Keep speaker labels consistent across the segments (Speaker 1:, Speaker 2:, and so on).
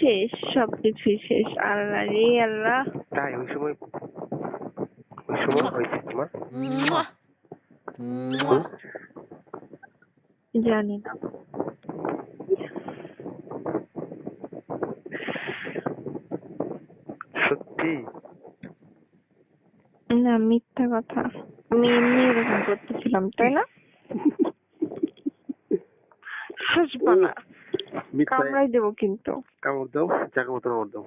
Speaker 1: শেষ সবকিছুই শেষ। আল্লাহ রে আল্লাহ।
Speaker 2: তাই ওই সময় ওই সময় হয়েছে তোমার?
Speaker 1: জানি না।
Speaker 2: সত্যি?
Speaker 1: না মিথ্যা কথা। আমি এমনি এরকম করতেছিলাম তাই না? হাসবা না। কামড়াই দেবো কিন্তু।
Speaker 2: কামড় দাও জায়গা মতো কামড় দাও।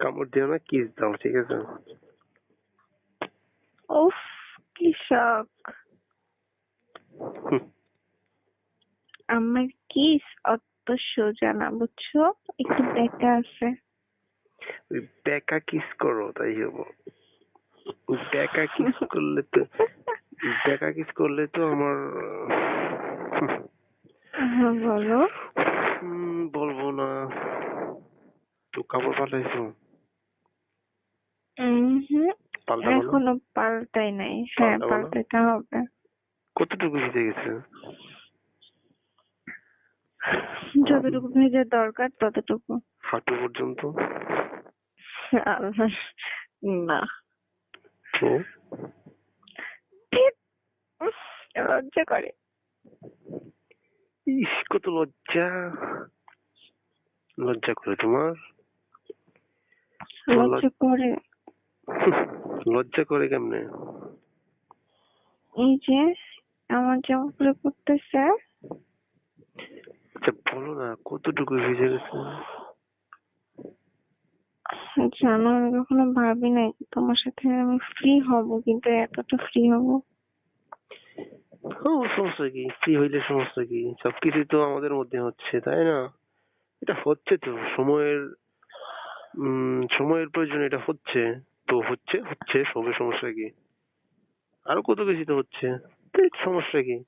Speaker 2: কামড় দিও না কিস দাও ঠিক আছে?
Speaker 1: উফ কি শখ আমার কিস অত সোজা না বুঝছ? একটু বেকা আছে।
Speaker 2: ওই বেকা কিস করো তাই হব। বেকা কিস করলে তো বেকা কিস করলে তো আমার
Speaker 1: হ্যাঁ, বলো।
Speaker 2: বলব না। তো কাপড় পাল্টাইছো?
Speaker 1: এখনও পাল্টাই নাই। হ্যাঁ? পাল্টাইতে হবে।
Speaker 2: কতটুকু ভিজে গেছে?
Speaker 1: যতটুকু ভেজে দরকার ততটুকু।
Speaker 2: হাঁটু পর্যন্ত?
Speaker 1: না।
Speaker 2: তো
Speaker 1: লজ্জা করে।
Speaker 2: ইস কত লজ্জা। লজ্জা করে তোমার?
Speaker 1: লজ্জা করে।
Speaker 2: লজ্জা করে কেমনে?
Speaker 1: এই যে আমার জামাগুলো পড়তেছে
Speaker 2: আচ্ছা বলো না কতটুকু ভিজে গেছে?
Speaker 1: জানো আমি কখনো ভাবি নাই। তোমার সাথে আমি ফ্রি হব কিন্তু এতটা ফ্রি হব?
Speaker 2: ও সমস্যা কি? ফ্রি হইলে সমস্যা কি? সবকিছু তো আমাদের মধ্যে হচ্ছে তাই না? এটা হচ্ছে তো সময়ের উম সময়ের প্রয়োজনে এটা হচ্ছে। তো হচ্ছে হচ্ছে সবে সমস্যা কি? আরও কত কিছু তো হচ্ছে? সমস্যা কি?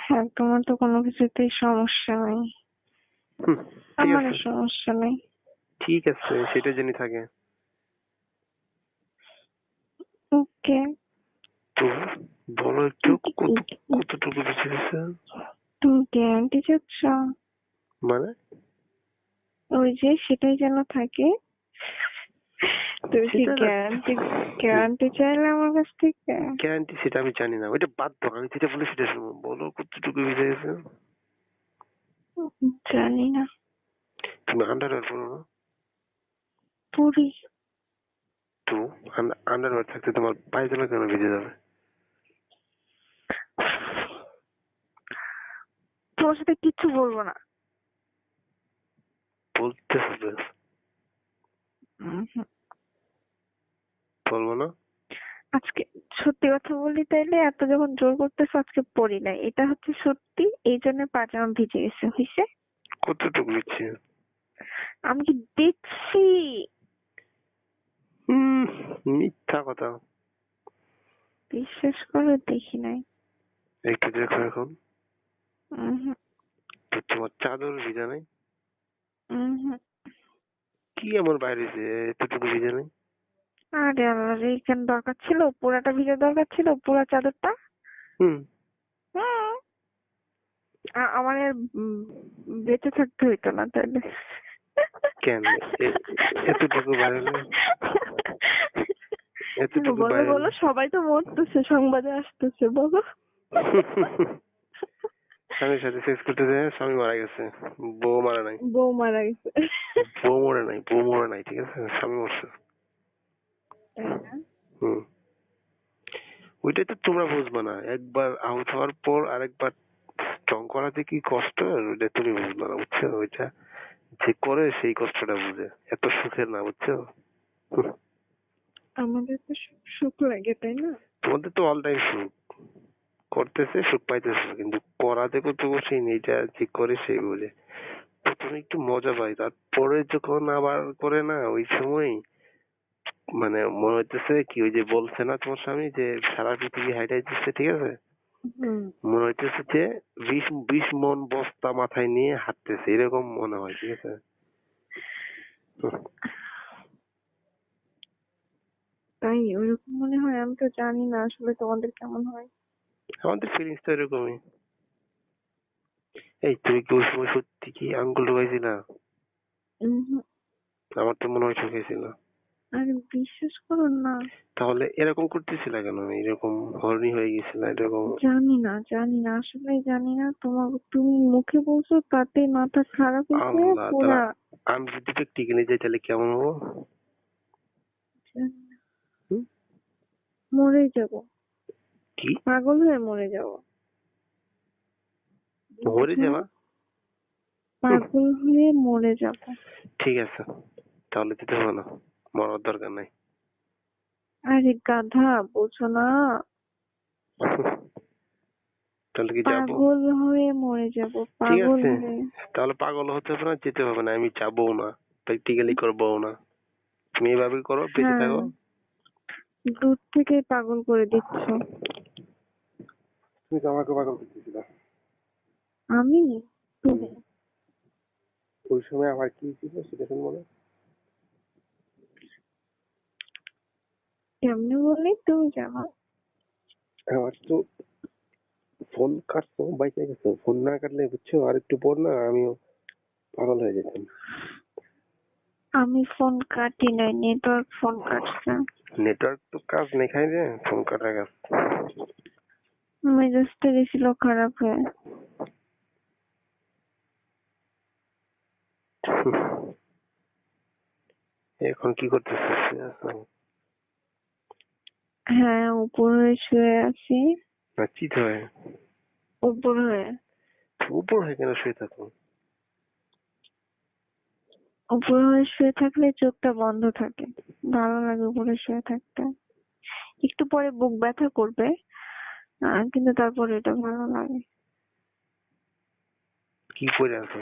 Speaker 1: হ্যাঁ তোমার তো কোনো কিছুতেই সমস্যা নাই। আমারও সমস্যা নেই।
Speaker 2: ঠিক আছে সেটা জেনে থাকে।
Speaker 1: ওকে।
Speaker 2: তো বলো একটু কত কতটুকু বেঁচে গেছে?
Speaker 1: তুমি গ্যারান্টি চাচ্ছ
Speaker 2: মানে?
Speaker 1: ওই যে সেটাই যেন থাকে। তুমি কি গ্যারান্টি গ্যারান্টি চাইলে আমার কাছ থেকে?
Speaker 2: গ্যারান্টি সেটা আমি জানি না। ওইটা বাদ দাও আমি যেটা বলি সেটা শুনো বলো কতটুকু বেঁচে গেছে?
Speaker 1: জানি না।
Speaker 2: তুমি আন্ডারওয়্যার পরো না।
Speaker 1: পুরি।
Speaker 2: তো আন্ডারওয়্যার থাকতে তোমার পায়জামা কেন ভিজে যাবে।
Speaker 1: তোমার সাথে কিচ্ছু বলব না।
Speaker 2: বলতে হবে। বলব না?
Speaker 1: আজকে সত্যি কথা বলি তাইলে এত যখন জোর করতেছো আজকে পড়ি নাই। এটা হচ্ছে সত্যি এই জন্য পাজামা ভিজে গেছে হইছে।
Speaker 2: কতটুকু দিচ্ছে?
Speaker 1: আমি কি দেখছি?
Speaker 2: হুম মিথ্যা কথা।
Speaker 1: বিশ্বাস করো দেখি নাই।
Speaker 2: একটু দেখো এখন। তো তোমার চাদর ভিজা নাই? কি এমন বাইরে যে এতটুকু ভিজা নাই?
Speaker 1: আরে আল্লাহ রে কেন দরকার ছিল পুরাটা ভিজা দরকার ছিল পুরা চাদরটা।
Speaker 2: হুম।
Speaker 1: আমার আর বেঁচে থাকতে হইতো না তাহলে
Speaker 2: কেন এতটুকু না? এতটুকু
Speaker 1: বলো বলো সবাই তো মরতেছে সংবাদে আসতেছে বলো।
Speaker 2: স্বামীর সাথে সেক্স করতে যায় স্বামী মারা গেছে বউ মারা নাই।
Speaker 1: বউ মারা গেছে।
Speaker 2: বউ মরে নাই বউ মরে নাই ঠিক আছে? স্বামী মরছে? হুম। ওইটাই তো তোমরা বুঝবে না একবার আউট হওয়ার পর আরেকবার চং করাতে কি কষ্ট? ওইটা তুমি বুঝবে না বুঝছ? ওইটা যে করে সেই কষ্টটা বুঝে। এত সুখের না বুঝছ?
Speaker 1: আমাদের তো সুখ লাগে তাই না?
Speaker 2: তোমাদের তো অল টাইম সুখ। করতেছে সুখ পাইতেছে কিন্তু করাতে কত বসেই নেই এটা যে করে সেই বুঝে। প্রথমে একটু মজা পাই তারপরে যখন আবার করে না ওই সময় মানে মনে হইতেছে কি ওই যে বলছে না তোমার স্বামী যে সারা পৃথিবী হাইটাই দিচ্ছে ঠিক আছে? মনে হইতেছে যে বিশ বিশ মন বস্তা মাথায় নিয়ে হাঁটতেছে এরকম মনে হয় ঠিক আছে?
Speaker 1: তাই ওরকম মনে হয়? আমি তো জানি না আসলে তোমাদের কেমন হয়।
Speaker 2: আমাদের ফিলিংস তো এরকমই। এই তুমি কি ওই সময় সত্যি কি আঙ্গুল ঢুকাইছিলা? আমার তো মনে হয় ঢুকাইছিল।
Speaker 1: আরে বিশ্বাস করো না।
Speaker 2: তাহলে এরকম করতেছিলা কেন? এরকম হর্নি হয়ে গেছিল এরকম
Speaker 1: জানি না জানি না আসলে জানি না। তোমার তুমি মুখে বলছো তাতে মাথা খারাপ
Speaker 2: আল্লাহ
Speaker 1: পুরা।
Speaker 2: আমি যদি প্র্যাকটিক্যালি যাই তাহলে কেমন হব?
Speaker 1: মরে যাব।
Speaker 2: কি?
Speaker 1: পাগল হয়ে মরে যাব।
Speaker 2: মরে যাবা?
Speaker 1: পাগল হয়ে মরে যাব।
Speaker 2: ঠিক আছে তাহলে দিতে হবে না মরার দরকার নাই।
Speaker 1: আরে গাধা বুঝো না।
Speaker 2: তাহলে কি যাব?
Speaker 1: পাগল হয়ে মরে যাব
Speaker 2: ঠিক
Speaker 1: পাগল
Speaker 2: আছে
Speaker 1: হয়ে।
Speaker 2: তাহলে পাগল হতে হবে না যেতে হবে না আমি যাব না প্র্যাকটিক্যালি করব না। তুমি এভাবে করো বেঁচে
Speaker 1: হ্যাঁ।
Speaker 2: থাকো।
Speaker 1: দূর থেকে পাগল করে দিচ্ছ।
Speaker 2: তুমি তো আমাকে পাগল করতেছিলা?
Speaker 1: আমি? তুমি?
Speaker 2: ওই সময় আমার কি ছিল সেটা তুমি বলো
Speaker 1: কেমনে বললি? তুমি জানো।
Speaker 2: আমার তো ফোন কাটতো বাইকে গেছো ফোন না কাটলে বুঝছ আর একটু পর না আমিও পাগল হয়ে যেতাম।
Speaker 1: আমি ফোন কাটি নাই নেটওয়ার্ক ফোন কাটছে।
Speaker 2: নেটওয়ার্ক তো কাজ নেখাই রে ফোন কাটা কাজ।
Speaker 1: মেজাজটা গেছিল খারাপ হয়ে।
Speaker 2: এখন কি করতেছিস?
Speaker 1: হ্যাঁ উপর হয়ে শুয়ে আছি।
Speaker 2: না চিত হয়
Speaker 1: উপর হয়ে।
Speaker 2: উপর হয়ে কেন শুয়ে থাকো?
Speaker 1: উপর হয়ে শুয়ে থাকলে চোখটা বন্ধ থাকে। ভালো লাগে উপরে শুয়ে থাকতে। একটু পরে বুক ব্যথা করবে কিন্তু তারপরে এটা ভালো লাগে।
Speaker 2: কি পরে আছো?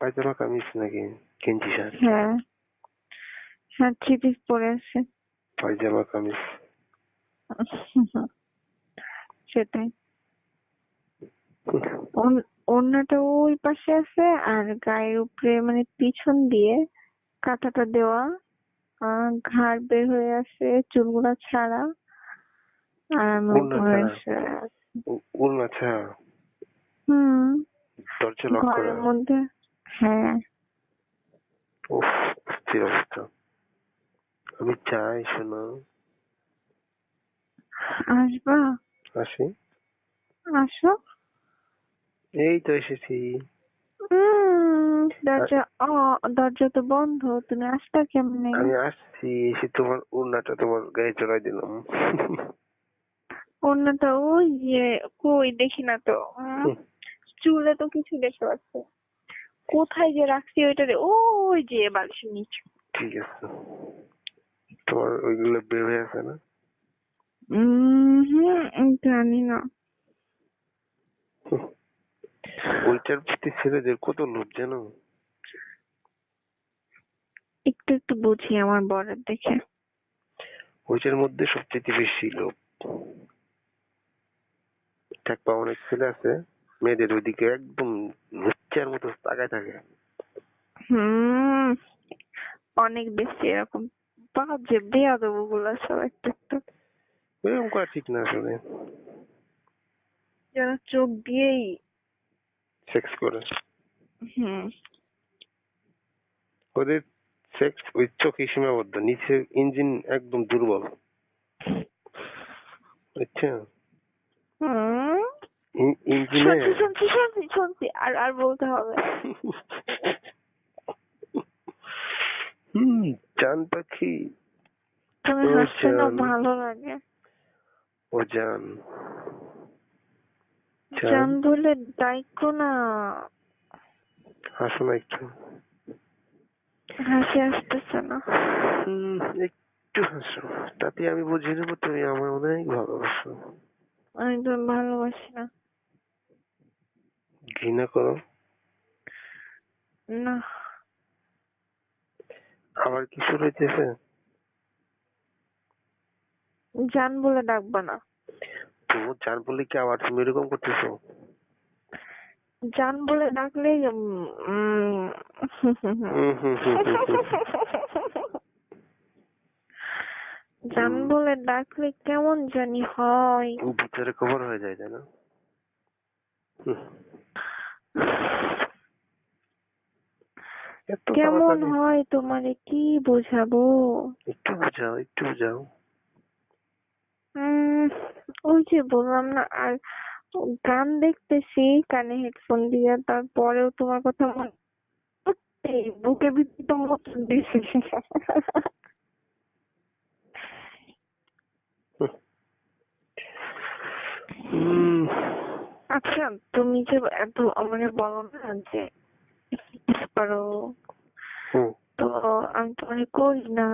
Speaker 2: পায়জামা কামিজ নাকি গেঞ্জি শার্ট?
Speaker 1: হ্যাঁ। হ্যাঁ থ্রি পিস পরে আছে।
Speaker 2: পায়জামা কামিজ।
Speaker 1: সেটাই। ওড়নাটা ওই পাশে আছে আর গায়ের উপরে মানে পিছন দিয়ে কাঁথাটা দেওয়া। ঘাড় বের হয়ে আছে চুলগুলা ছাড়া। আর আমি
Speaker 2: ওড়না ছাড়া?
Speaker 1: শুয়ে আছি।
Speaker 2: উল
Speaker 1: হুম।
Speaker 2: দরজা লক করা?
Speaker 1: ঘরের মধ্যে হ্যাঁ।
Speaker 2: উফ অবস্থা। আমি চাই শোনো।
Speaker 1: আসবা?
Speaker 2: আসি।
Speaker 1: আসো।
Speaker 2: এই তো এসেছি।
Speaker 1: দরজা ও দরজা তো বন্ধ তুমি আসতা কেমনে?
Speaker 2: আমি আসছি এসে তোমার উড়নাটা তোমার গায়ে চড়াই দিলাম।
Speaker 1: ওড়নাটা ওই যে কই দেখি না তো। চুলে তো কিছু দেখতে পাচ্ছি। কোথায় যে রাখছি ওইটা রে ওই যে বালিশের নিচে।
Speaker 2: ঠিক আছে। তোমার ওইগুলো বের হয়ে আছে না?
Speaker 1: উম জানি না।
Speaker 2: ওইটার প্রতি ছেলেদের কত লোভ জানো?
Speaker 1: একটু একটু বুঝি আমার বরের দেখে।
Speaker 2: ওইটার মধ্যে সবচেয়ে বেশি লোভ। দেখবা অনেক ছেলে আছে মেয়েদের ওইদিকে একদম লুচ্চার মতো তাকায় থাকে।
Speaker 1: হুম অনেক বেশি এরকম। বাজে বেয়াদবগুলা সব একটা একটা
Speaker 2: এরকম করা ঠিক না আসলে।
Speaker 1: যারা চোখ দিয়েই
Speaker 2: সেক্স করে।
Speaker 1: হুম।
Speaker 2: ওদের সেক্স ওই চোখে সীমাবদ্ধ নিচে ইঞ্জিন একদম দুর্বল। আচ্ছা ইঞ্জিনে
Speaker 1: শুনছি শুনছি শুনছি আর আর বলতে হবে।
Speaker 2: হুম জান পাখি।
Speaker 1: তুমি
Speaker 2: ও
Speaker 1: হাসতে না ভালো লাগে।
Speaker 2: ও জান জান।
Speaker 1: বলে ডাইকো না।
Speaker 2: হাসো না একটু।
Speaker 1: হাসি আসতেছে না।
Speaker 2: একটু হাসো। তাতে আমি বুঝে নেব তুমি আমার অনেক ভালোবাসো।
Speaker 1: আমি তো ভালোবাসি না।
Speaker 2: ঘৃণা করো।
Speaker 1: না।
Speaker 2: আবার কি শুরু হইতেছে?
Speaker 1: জান বলে ডাকবা না।
Speaker 2: তো জান বলে কি আবার তুমি এরকম করতেছো?
Speaker 1: জান বলে ডাকলে। জান বলে ডাকলে কেমন জানি হয়।
Speaker 2: ভিতরে কবর হয়ে যায় তাই না? হুম,
Speaker 1: কেমন হয় তোমারে কি বোঝাবো?
Speaker 2: একটু বুঝাও একটু বুঝাও।
Speaker 1: ওই যে বললাম না আর গান দেখতেছি কানে হেডফোন দিয়ে তারপরেও তোমার কথা মনে মোচড় দিছে আচ্ছা তুমি যে এত মানে বলো না যে
Speaker 2: পারো।
Speaker 1: তো আমি তো মানে করি না।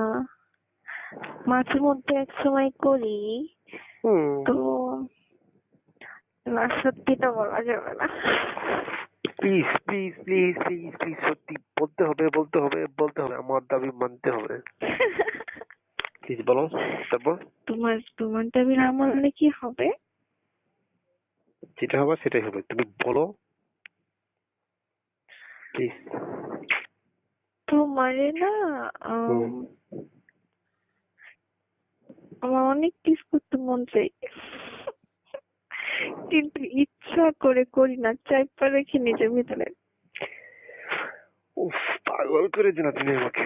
Speaker 1: মাঝে মধ্যে এক সময় করি। তো না সত্যিটা বলা যাবে না।
Speaker 2: Please please please please please সত্যি বলতে হবে বলতে হবে বলতে হবে। আমার দাবি মানতে হবে। প্লিজ বলো তারপর
Speaker 1: তোমার তোমার দাবি না মানলে কি হবে?
Speaker 2: যেটা হবে সেটাই হবে। তুমি বলো। প্লিজ
Speaker 1: তোমারে না। আমার অনেক কিস করতে মন চাই। কিন্তু ইচ্ছা করে করি না চাইপা রেখে নিজের ভিতরে।
Speaker 2: উফ পাগল করে দিলা তুমি আমাকে।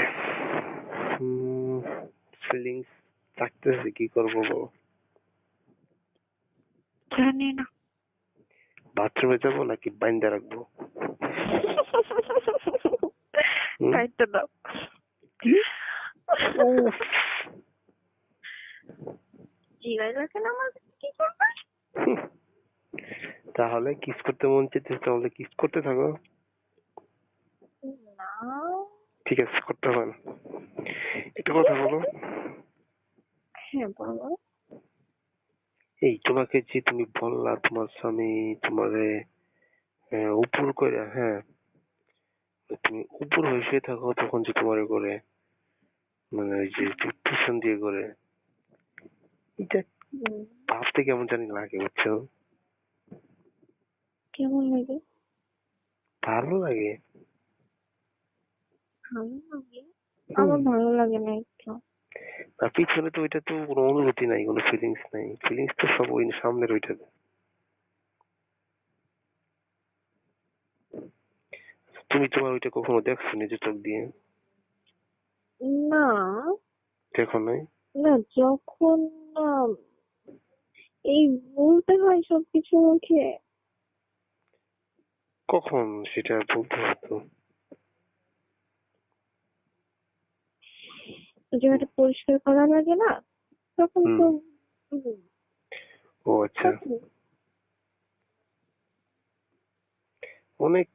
Speaker 2: ফিলিংস থাকতেছে কি করব বলো?
Speaker 1: জানি না।
Speaker 2: বাথরুমে যাব নাকি বাইন্দা রাখব?
Speaker 1: কাইটা দাও। কি করবে?
Speaker 2: তাহলে কিস করতে মন চাইছে তাহলে কিস করতে থাকো।
Speaker 1: না।
Speaker 2: ঠিক আছে করতে হবে না। একটা কথা বলো।
Speaker 1: হ্যাঁ বলো
Speaker 2: এই তোমাকে যে তুমি বললা তোমার স্বামী তোমারে উপর করে হ্যাঁ। তুমি উপর হয়ে শুয়ে থাকো তখন যে তোমার করে মানে যে পিছন দিয়ে করে। ভাবতে কেমন জানি লাগে বুঝছ?
Speaker 1: কেমন লাগে?
Speaker 2: ভালো লাগে।
Speaker 1: ভালো লাগে? আমার ভালো লাগে না একটু।
Speaker 2: আর পিছনে তো ওইটা তো কোনো অনুভূতি নাই কোনো ফিলিংস নাই। ফিলিংস তো সব ওই সামনের ওইটাতে তুমি তোমার ওইটা কখনো দেখছ নিজের চোখ দিয়ে?
Speaker 1: না।
Speaker 2: দেখো নাই?
Speaker 1: না যখন না এই বলতে হয় সবকিছু মুখে।
Speaker 2: কখন সেটা বলতে হতো?
Speaker 1: জায়গাটা পরিষ্কার করা লাগে না তখন। তো
Speaker 2: ও আচ্ছা। অনেক